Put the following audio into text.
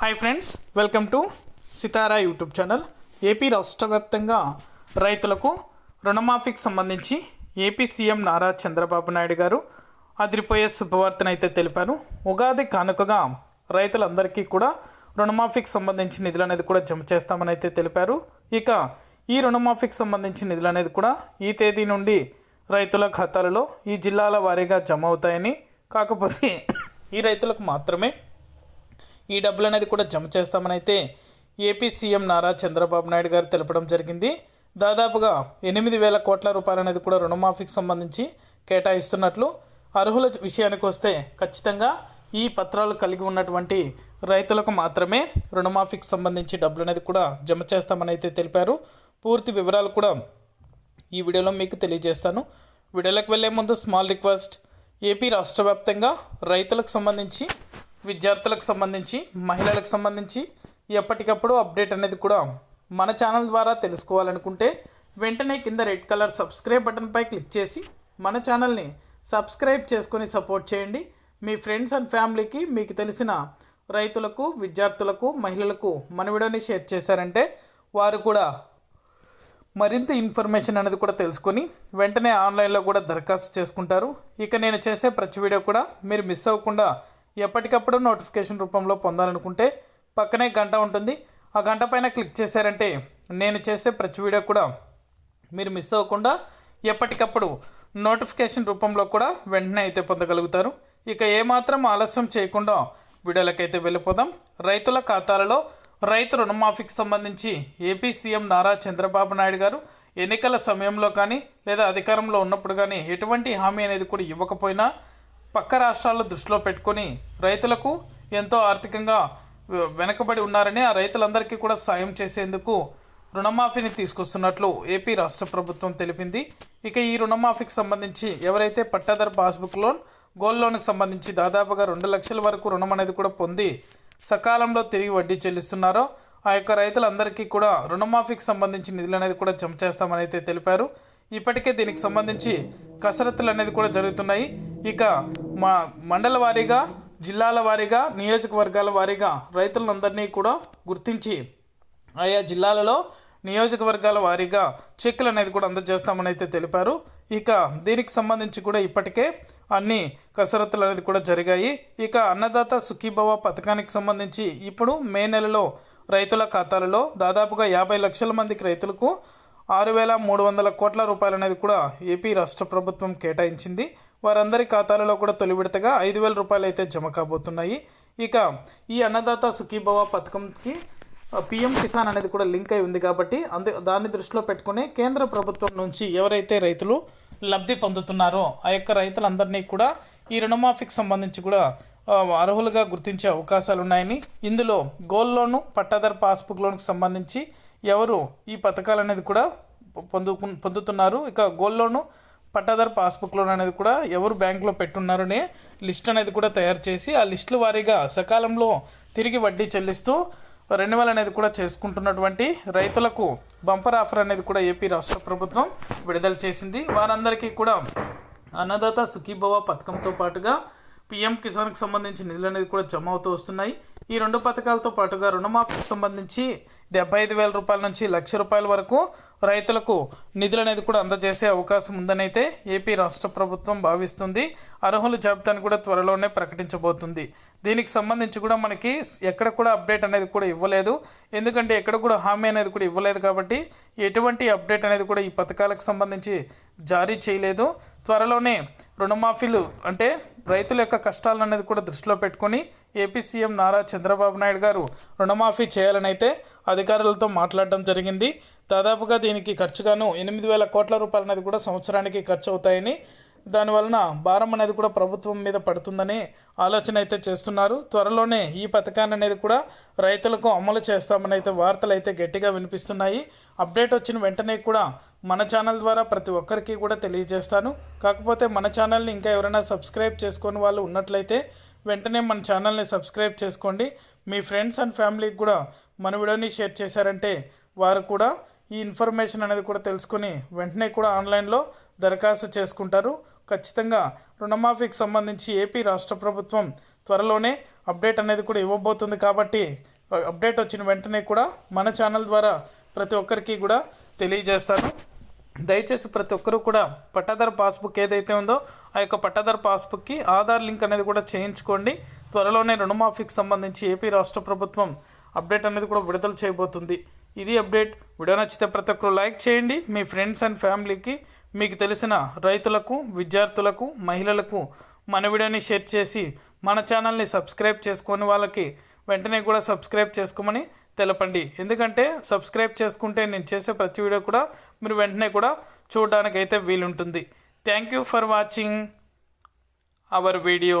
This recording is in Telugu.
Hi friends welcome to Sitara YouTube channel AP రాష్ట్ర వ్యాప్తంగా రైతులకు రుణమాఫీకి సంబంధించి ఏపీ సీఎం నారా చంద్రబాబు నాయుడు గారు అదిరిపోయే శుభవార్తను అయితే తెలిపారు. ఉగాది కానుకగా రైతులందరికీ కూడా రుణమాఫీకి సంబంధించి నిధులు అనేది కూడా జమ చేస్తామని అయితే తెలిపారు. ఇక ఈ రుణమాఫీకి సంబంధించి నిధులు అనేది కూడా ఈ తేదీ నుండి రైతుల ఖాతాలలో ఈ జిల్లాల వారీగా జమ అవుతాయని. కాకపోతే ఈ రైతులకు మాత్రమే ఈ డబ్బులు అనేది కూడా జమ చేస్తామని అయితే ఏపీ సీఎం నారా చంద్రబాబు నాయుడు గారు తెలపడం జరిగింది. దాదాపుగా ఎనిమిది వేల కోట్ల రూపాయలు అనేది కూడా రుణమాఫీకి సంబంధించి కేటాయిస్తున్నట్లు అర్హుల విషయానికి వస్తే ఖచ్చితంగా ఈ పత్రాలు కలిగి ఉన్నటువంటి రైతులకు మాత్రమే రుణమాఫీకి సంబంధించి డబ్బులు అనేది కూడా జమ చేస్తామని అయితే తెలిపారు. పూర్తి వివరాలు కూడా ఈ వీడియోలో మీకు తెలియజేస్తాను. వీడియోలోకి వెళ్ళే ముందు స్మాల్ రిక్వెస్ట్ ఏపీ రాష్ట్ర వ్యాప్తంగా రైతులకు సంబంధించి విద్యార్థులకు సంబంధించి మహిళలకు సంబంధించి ఎప్పటికప్పుడు అప్డేట్ అనేది కూడా మన ఛానల్ ద్వారా తెలుసుకోవాలనుకుంటే వెంటనే కింద రెడ్ కలర్ సబ్స్క్రైబ్ బటన్పై క్లిక్ చేసి మన ఛానల్ని సబ్స్క్రైబ్ చేసుకొని సపోర్ట్ చేయండి. మీ ఫ్రెండ్స్ అండ్ ఫ్యామిలీకి మీకు తెలిసిన రైతులకు విద్యార్థులకు మహిళలకు మన వీడియోని షేర్ చేశారంటే వారు కూడా మరింత ఇన్ఫర్మేషన్ అనేది కూడా తెలుసుకొని వెంటనే ఆన్లైన్లో కూడా దరఖాస్తు చేసుకుంటారు. ఇక నేను చేసే ప్రతి వీడియో కూడా మీరు మిస్ అవ్వకుండా ఎప్పటికప్పుడు నోటిఫికేషన్ రూపంలో పొందాలనుకుంటే పక్కనే గంట ఉంటుంది. ఆ గంట పైన క్లిక్ చేశారంటే నేను చేసే ప్రతి వీడియో కూడా మీరు మిస్ అవ్వకుండా ఎప్పటికప్పుడు నోటిఫికేషన్ రూపంలో కూడా వెంటనే అయితే పొందగలుగుతారు. ఇక ఏమాత్రం ఆలస్యం చేయకుండా వీడియోలకైతే వెళ్ళిపోదాం. రైతుల ఖాతాలలో రైతు రుణమాఫీకి సంబంధించి ఏపీ సీఎం నారా చంద్రబాబు నాయుడు గారు ఎన్నికల సమయంలో కానీ లేదా అధికారంలో ఉన్నప్పుడు కానీ ఎటువంటి హామీ అనేది కూడా ఇవ్వకపోయినా పక్క రాష్ట్రాల దృష్టిలో పెట్టుకొని రైతులకు ఎంతో ఆర్థికంగా వె- వెనకబడి ఉన్నారని ఆ రైతులందరికీ కూడా సాయం చేసేందుకు రుణమాఫీని తీసుకొస్తున్నట్లు ఏపీ రాష్ట్ర ప్రభుత్వం తెలిపింది. ఇక ఈ రుణమాఫీకి సంబంధించి ఎవరైతే పట్టాదారు పాస్బుక్ లోన్ గోల్డ్ లోన్కి సంబంధించి దాదాపుగా రెండు లక్షల వరకు రుణం అనేది కూడా పొంది సకాలంలో తిరిగి వడ్డీ చెల్లిస్తున్నారో ఆ యొక్క రైతులందరికీ కూడా రుణమాఫీకి సంబంధించి నిధులు అనేది కూడా జమ చేస్తామని అయితే తెలిపారు. ఇప్పటికే దీనికి సంబంధించి కసరత్తులు అనేది కూడా జరుగుతున్నాయి. ఇక మా మండల వారీగా జిల్లాల వారీగా నియోజకవర్గాల వారీగా రైతులందరినీ కూడా గుర్తించి ఆయా జిల్లాలలో నియోజకవర్గాల వారీగా చెక్కులు అనేది కూడా అందజేస్తామని అయితే తెలిపారు. ఇక దీనికి సంబంధించి కూడా ఇప్పటికే అన్ని కసరత్తులు అనేది కూడా జరిగాయి. ఇక అన్నదాత సుఖీభవ పథకానికి సంబంధించి ఇప్పుడు మే నెలలో రైతుల ఖాతాలలో దాదాపుగా యాభై లక్షల మందికి రైతులకు ఆరు వేల మూడు వందల కోట్ల రూపాయలు అనేది కూడా ఏపీ రాష్ట్ర ప్రభుత్వం కేటాయించింది. వారందరి ఖాతాలలో కూడా తొలి విడతగా ఐదు వేల రూపాయలు అయితే జమ కాబోతున్నాయి. ఇక ఈ అన్నదాత సుఖీభవ పథకంకి పిఎం కిసాన్ అనేది కూడా లింక్ అయి ఉంది కాబట్టి అందు దాన్ని దృష్టిలో పెట్టుకుని కేంద్ర ప్రభుత్వం నుంచి ఎవరైతే రైతులు లబ్ధి పొందుతున్నారో ఆ యొక్క రైతులందరినీ కూడా ఈ రుణమాఫీకి సంబంధించి కూడా అర్హులుగా గుర్తించే అవకాశాలు ఉన్నాయని ఇందులో గోల్డ్ లోను పట్టాదారు పాస్బుక్ లోన్కి సంబంధించి ఎవరు ఈ పథకాలు అనేది కూడా పొందు పొందుతున్నారు. ఇక గోల్డ్ లోను పట్టాదారు పాస్బుక్ లోన్ అనేది కూడా ఎవరు బ్యాంకులో పెట్టున్నారనే లిస్ట్ అనేది కూడా తయారు చేసి ఆ లిస్టుల వారీగా సకాలంలో తిరిగి వడ్డీ చెల్లిస్తూ రెన్యువల్ అనేది కూడా చేసుకుంటున్నటువంటి రైతులకు బంపర్ ఆఫర్ అనేది కూడా ఏపీ రాష్ట్ర ప్రభుత్వం విడుదల చేసింది. వారందరికీ కూడా అన్నదాత సుఖీభవ పథకంతో పాటుగా పిఎం కిసాన్కి సంబంధించి నిధులు అనేది కూడా జమ అవుతూ వస్తున్నాయి. ఈ రెండు పథకాలతో పాటుగా రుణమాఫీకి సంబంధించి డెబ్బై ఐదు వేల రూపాయల నుంచి లక్ష రూపాయల వరకు రైతులకు నిధులు అనేది కూడా అందజేసే అవకాశం ఉందని అయితే ఏపీ రాష్ట్ర ప్రభుత్వం భావిస్తుంది. అర్హుల జాబితాను కూడా త్వరలోనే ప్రకటించబోతుంది. దీనికి సంబంధించి కూడా మనకి ఎక్కడ కూడా అప్డేట్ అనేది కూడా ఇవ్వలేదు. ఎందుకంటే ఎక్కడ కూడా హామీ అనేది కూడా ఇవ్వలేదు కాబట్టి ఎటువంటి అప్డేట్ అనేది కూడా ఈ పథకాలకు సంబంధించి జారీ చేయలేదు. త్వరలోనే రుణమాఫీలు అంటే రైతుల యొక్క కష్టాలను అనేది కూడా దృష్టిలో పెట్టుకొని ఏపీ సీఎం నారా చంద్రబాబు నాయుడు గారు రుణమాఫీ చేయాలని అయితే అధికారులతో మాట్లాడడం జరిగింది. దాదాపుగా దీనికి ఖర్చుగాను ఎనిమిది వేల కోట్ల రూపాయలు అనేది కూడా సంవత్సరానికి ఖర్చు అవుతాయని దానివలన భారం అనేది కూడా ప్రభుత్వం మీద పడుతుందని ఆలోచన అయితే చేస్తున్నారు. త్వరలోనే ఈ పథకాన్ని అనేది కూడా రైతులకు అమలు చేస్తామని అయితే వార్తలు అయితే గట్టిగా వినిపిస్తున్నాయి. అప్డేట్ వచ్చిన వెంటనే కూడా మన ఛానల్ ద్వారా ప్రతి ఒక్కరికి కూడా తెలియజేస్తాను. కాకపోతే మన ఛానల్ని ఇంకా ఎవరైనా సబ్స్క్రైబ్ చేసుకొని వాళ్ళు ఉన్నట్లయితే వెంటనే మన ఛానల్ని సబ్స్క్రైబ్ చేసుకోండి. మీ ఫ్రెండ్స్ అండ్ ఫ్యామిలీకి కూడా మన వీడియోని షేర్ చేశారంటే వారు కూడా ఈ ఇన్ఫర్మేషన్ అనేది కూడా తెలుసుకొని వెంటనే కూడా ఆన్లైన్లో దరఖాస్తు చేసుకుంటారు. ఖచ్చితంగా రుణమాఫీకి సంబంధించి ఏపీ రాష్ట్ర ప్రభుత్వం త్వరలోనే అప్డేట్ అనేది కూడా ఇవ్వబోతుంది కాబట్టి అప్డేట్ వచ్చిన వెంటనే కూడా మన ఛానల్ ద్వారా ప్రతి ఒక్కరికి కూడా తెలియజేస్తాను. దయచేసి ప్రతి ఒక్కరూ కూడా పట్టాదారు పాస్బుక్ ఏదైతే ఉందో ఆ యొక్క పట్టాదారు పాస్బుక్కి ఆధార్ లింక్ అనేది కూడా చేయించుకోండి. త్వరలోనే రుణమాఫీకి సంబంధించి ఏపీ రాష్ట్ర ప్రభుత్వం అప్డేట్ అనేది కూడా విడుదల చేయబోతుంది. ఇది అప్డేట్. వీడియో నచ్చితే ప్రతి ఒక్కరు లైక్ చేయండి. మీ ఫ్రెండ్స్ అండ్ ఫ్యామిలీకి మీకు తెలిసిన రైతులకు విద్యార్థులకు మహిళలకు మన వీడియోని షేర్ చేసి మన ఛానల్ని సబ్స్క్రైబ్ చేసుకొని వాళ్ళకి వెంటనే కూడా సబ్స్క్రైబ్ చేసుకోమని తెలపండి. ఎందుకంటే సబ్స్క్రైబ్ చేసుకుంటే నేను చేసే ప్రతి వీడియో కూడా మీరు వెంటనే కూడా చూడడానికైతే వీలుంటుంది. Thank you for watching our video